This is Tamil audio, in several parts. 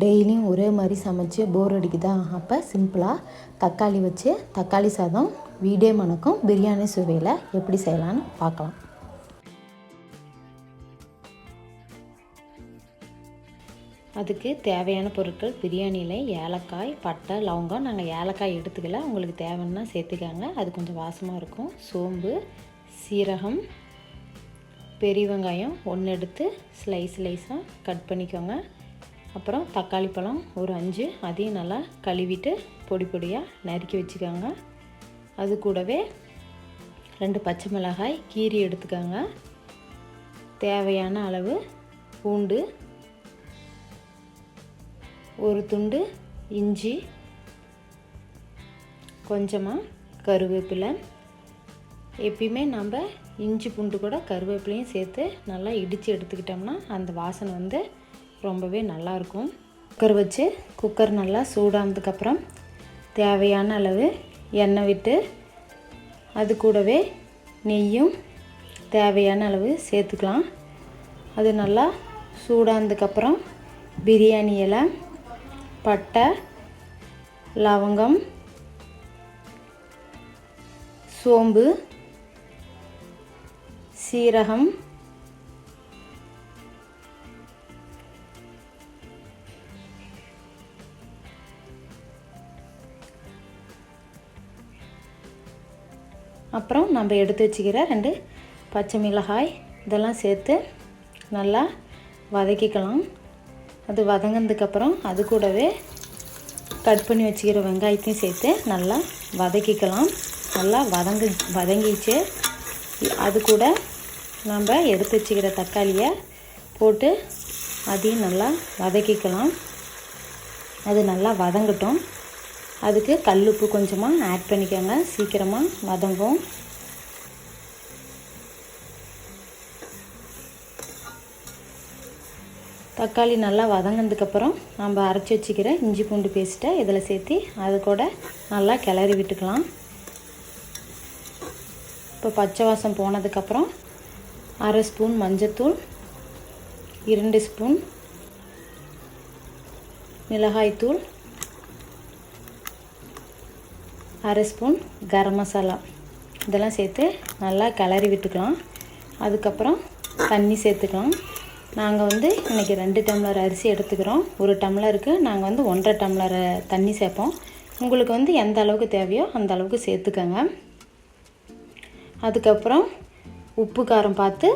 டெய்லியும் ஒரே மாதிரி சமைச்சு போர் அடிக்குதா? அப்போ சிம்பிளாக தக்காளி வச்சு தக்காளி சாதம் வீடே மணக்கும் பிரியாணி சுவையில் எப்படி செய்யலான்னு பார்க்கலாம். அதுக்கு தேவையான பொருட்கள் பிரியாணியில் ஏலக்காய் பட்டை லவங்கம். நாங்கள் ஏலக்காய் எடுத்துக்கல. உங்களுக்கு தேவைன்னா சேர்த்துக்காங்க. அது கொஞ்சம் வாசமாக இருக்கும். சோம்பு சீரகம் பெரிய வெங்காயம் ஒன்று எடுத்து ஸ்லைஸ் ஸ்லைஸாக கட் பண்ணிக்கோங்க. அப்புறம் தக்காளி பழம் ஒரு அஞ்சு. அதையும் நல்லா கழுவிட்டு பொடி பொடியாக நறுக்கி வச்சுக்கோங்க. அது கூடவே ரெண்டு பச்சை மிளகாய் கீரி எடுத்துக்கோங்க. தேவையான அளவு பூண்டு ஒரு துண்டு இஞ்சி கொஞ்சமாக கருவேப்பிலை. எப்பயுமே நம்ம இஞ்சி பூண்டு கூட கருவேப்பிலையும் சேர்த்து நல்லா இடித்து எடுத்துக்கிட்டோம்னா அந்த வாசனை வந்து ரொம்பவே நல்லாயிருக்கும். குக்கர் வச்சு குக்கர் நல்லா சூடானதுக்கப்புறம் தேவையான அளவு எண்ணெய் விட்டு அது கூடவே நெய்யும் தேவையான அளவு சேர்த்துக்கலாம். அது நல்லா சூடானதுக்கப்புறம் பிரியாணி இலை பட்டை லவங்கம் சோம்பு சீரகம் அப்புறம் நம்ம எடுத்து வச்சுக்கிற ரெண்டு பச்சை மிளகாய் இதெல்லாம் சேர்த்து நல்லா வதக்கிக்கலாம். அது வதங்கினதுக்கப்புறம் அது கூடவே கட் பண்ணி வச்சுக்கிற வெங்காயத்தையும் சேர்த்து நல்லா வதக்கிக்கலாம். நல்லா வதங்கு வதங்கிச்சு அது கூட நம்ம எடுத்து வச்சுக்கிற தக்காளியை போட்டு அதையும் நல்லா வதக்கிக்கலாம். அது நல்லா வதங்கட்டும். அதுக்கு கல் உப்பு கொஞ்சமாக ஆட் பண்ணிக்கோங்க. சீக்கிரமாக வதங்கும். தக்காளி நல்லா வதங்கினதுக்கப்புறம் நம்ம அரைச்சி வச்சுக்கிற இஞ்சி பூண்டு பேஸ்ட்டை இதில் சேர்த்து அது கூட நல்லா கிளறி விட்டுக்கலாம். இப்போ பச்சை வாசம் போனதுக்கப்புறம் அரை ஸ்பூன் மஞ்சத்தூள் இரண்டு ஸ்பூன் மிளகாய்த்தூள் அரை ஸ்பூன் கரம் மசாலா. இதெல்லாம் சேர்த்து நல்லா கிளறி விட்டுக்கலாம். அதுக்கப்புறம் தண்ணி சேர்த்துக்கலாம். நாங்கள் வந்து இன்றைக்கி ரெண்டு டம்ளர் அரிசி எடுத்துக்கிறோம். ஒரு டம்ளருக்கு நாங்கள் வந்து ஒன்றரை டம்ளர் தண்ணி சேர்ப்போம். உங்களுக்கு வந்து எந்த அளவுக்கு தேவையோ அந்த அளவுக்கு சேர்த்துக்கோங்க. அதுக்கப்புறம் உப்பு காரம் பார்த்து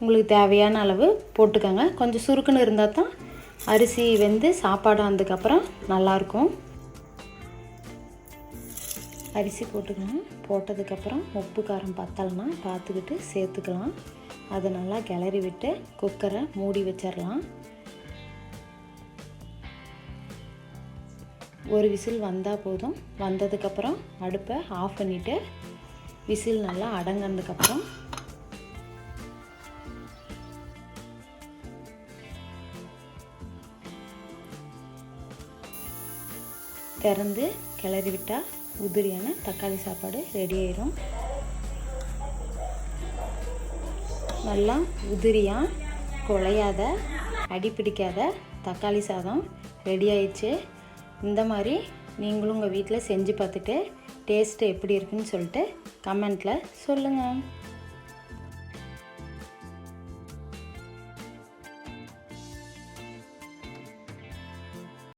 உங்களுக்கு தேவையான அளவு போட்டுக்கோங்க. கொஞ்சம் சுருக்குன்னு இருந்தால் தான் அரிசி வெந்து சாப்பாடு வந்ததுக்கப்புறம் நல்லாயிருக்கும். அரிசி போட்டுக்கலாம் போட்டதுக்கப்புறம் உப்பு காரம் பத்தலைன்னா பார்த்துக்கிட்டு சேர்த்துக்கலாம். அதை நல்லா கிளறி விட்டு குக்கரை மூடி வச்சிடலாம். ஒரு விசில் வந்தால் போதும். வந்ததுக்கப்புறம் அடுப்பை ஆஃப் பண்ணிவிட்டு விசில் நல்லா அடங்கினதுக்கப்புறம் திறந்து கிளறி விட்டால் உதிரியான தக்காளி சாப்பாடு ரெடி ஆயிரும். நல்லா உதிரியாக குழையாத அடிப்பிடிக்காத தக்காளி சாதம் ரெடி ஆயிடுச்சு. இந்த மாதிரி நீங்களும் உங்கள் வீட்டில் செஞ்சு பார்த்துட்டு டேஸ்ட்டு எப்படி இருக்குன்னு சொல்லிட்டு கமெண்ட்டில் சொல்லுங்கள்